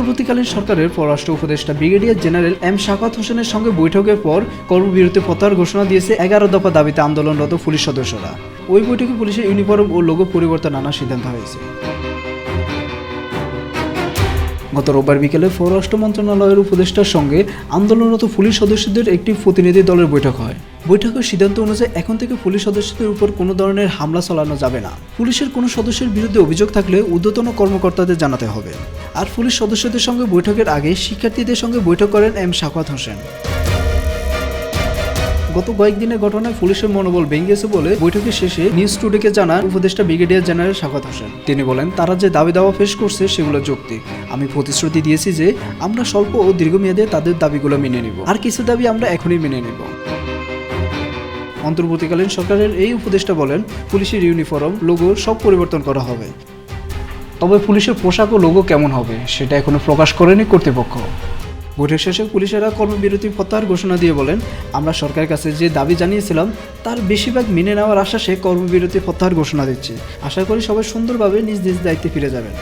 অন্তর্বর্তীকালীন সরকারের পররাষ্ট্র উপদেষ্টা ব্রিগেডিয়ার জেনারেল এম শাকাত হোসেনের সঙ্গে বৈঠকের পর কর্মবিরতি প্রত্যাহার ঘোষণা দিয়েছে এগারো দফা দাবিতে আন্দোলনরত পুলিশ সদস্যরা। ওই বৈঠকে পুলিশের ইউনিফর্ম ও লোগো পরিবর্তন আনার সিদ্ধান্ত হয়েছে। গত রোববার বিকেলে পররাষ্ট্র মন্ত্রণালয়ের উপদেষ্টার সঙ্গে আন্দোলনরত পুলিশ সদস্যদের একটি প্রতিনিধি দলের বৈঠক হয়। বৈঠকের সিদ্ধান্ত অনুযায়ী এখন থেকে পুলিশ সদস্যদের উপর কোনো ধরনের হামলা চালানো যাবে না। পুলিশের কোনো সদস্যের বিরুদ্ধে অভিযোগ থাকলে ঊর্ধ্বতন কর্মকর্তাদের জানাতে হবে। আর পুলিশ সদস্যদের সঙ্গে বৈঠকের আগে শিক্ষার্থীদের সঙ্গে বৈঠক করেন এম শাকাত হোসেন। গত কয়েকদিনের ঘটনায় পুলিশের মনোবল ভেঙেছে বলে বৈঠকের শেষে নিউজ টুডেকে জানান উপদেষ্টা ব্রিগেডিয়ার জেনারেল শাকাত হোসেন। তিনি বলেন, তারা যে দাবি দাওয়া পেশ করছে সেগুলো যুক্তি আমি প্রতিশ্রুতি দিয়েছি যে আমরা স্বল্প ও দীর্ঘমেয়াদে তাদের দাবিগুলো মেনে নিব। আর কিছু দাবি আমরা এখনই মেনে নেব। অন্তর্বর্তীকালীন সরকারের এই উপদেষ্টা বলেন, পুলিশের ইউনিফর্ম, লোগো সব পরিবর্তন করা হবে। তবে পুলিশের পোশাক ও লোগো কেমন হবে, সেটা এখনও প্রকাশ করেনি কর্তৃপক্ষ। বৈঠক শেষে পুলিশেরা কর্মবিরতি প্রত্যাহার ঘোষণা দিয়ে বলেন, আমরা সরকারের কাছে যে দাবি জানিয়েছিলাম, তার বেশিরভাগ মেনে নেওয়ার আশ্বাসে কর্মবিরতি প্রত্যাহার ঘোষণা দিচ্ছে। আশা করি সবাই সুন্দরভাবে নিজ নিজ দায়িত্বে ফিরে যাবেন।